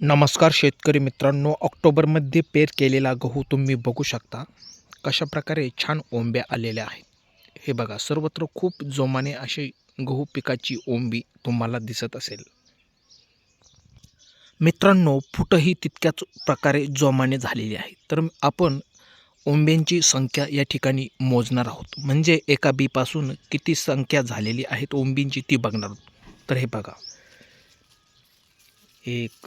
नमस्कार शेतकरी मित्रांनो ऑक्टोबरमध्ये पेर केलेला गहू तुम्ही बघू शकता. कशा प्रकारे छान ओंब्या आलेल्या आहेत. हे बघा सर्वत्र खूप जोमाने अशी गहू पिकाची ओंबी तुम्हाला दिसत असेल. मित्रांनो फुटंही तितक्याच प्रकारे जोमाने झालेली आहे. तर आपण ओंब्यांची संख्या या ठिकाणी मोजणार आहोत. म्हणजे एका बीपासून किती संख्या झालेली आहेत ओंबींची ती बघणार आहोत. तर हे बघा. एक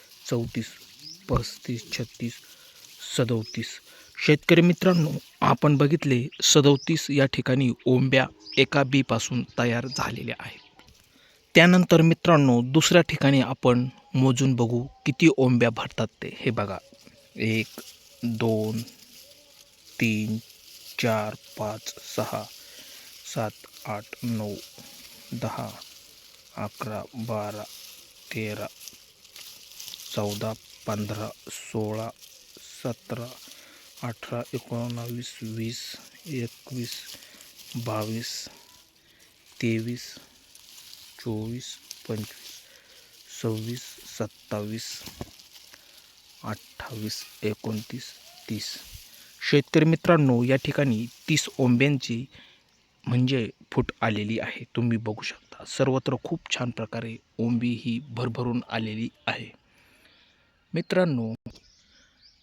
चौतीस पस्तीस छत्तीस सदोतीस. शेतकरी मित्रांनो आपण बघितले सदोतीस या ठिकाणी ओंब्या एका बीपासून तयार झालेल्या आहेत. त्यानंतर मित्रांनो दुसऱ्या ठिकाणी आपण मोजून बघू किती ओंब्या भरतात ते. हे बघा. एक दोन तीन चार पाच सहा सात आठ नऊ दहा अकरा बारा तेरा चौदा पंधरा सोळा सतरा अठरा एकोणावीस वीस एकवीस बावीस तेवीस चोवीस पंचवीस सव्वीस सत्तावीस अठ्ठावीस एकोणतीस तीस. शेतकरी मित्रांनो या ठिकाणी तीस ओंब्यांची म्हणजे फूट आलेली आहे. तुम्ही बघू शकता. सर्वत्र खूप छान प्रकारे ओंबी ही भरभरून आलेली आहे. मित्रांनो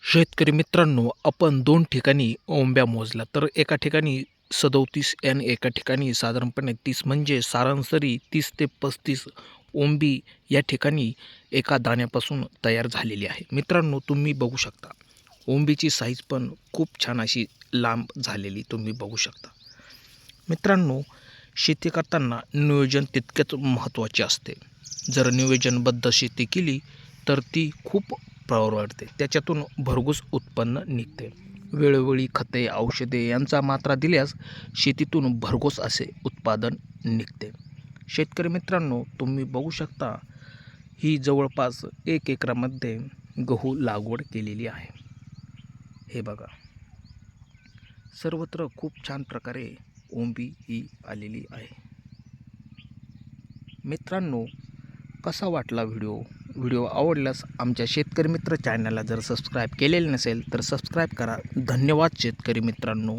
शेतकरी मित्रांनो आपण दोन ठिकाणी ओंब्या मोजल्या. तर एका ठिकाणी सदोतीस आणि एका ठिकाणी साधारणपणे तीस. म्हणजे सारांसरी तीस ते पस्तीस ओंबी या ठिकाणी एका दाण्यापासून तयार झालेली आहे. मित्रांनो तुम्ही बघू शकता. ओंबीची साईज पण खूप छान अशी लांब झालेली तुम्ही बघू शकता. मित्रांनो शेती करताना नियोजन तितकेच महत्त्वाचे असते. जर नियोजनबद्ध शेती केली तर ती खूप परवडते त्याच्यातून भरघोस उत्पन्न निघते. वेळोवेळी खते औषधे यांचा मात्रा दिल्यास शेतीतून भरघोस असे उत्पादन निघते. शेतकरी मित्रांनो तुम्ही बघू शकता ही जवळपास एक एकरामध्ये गहू लागवड केलेली आहे. हे बघा. सर्वत्र खूप छान प्रकारे ओंबी ही आलेली आहे. मित्रांनो कसा वाटला व्हिडिओ? व्हिडिओ आवडल्यास आमच्या शेतकरी मित्र चॅनलला जर सबस्क्राईब केलेले नसेल तर सबस्क्राईब करा. धन्यवाद शेतकरी मित्रांनो.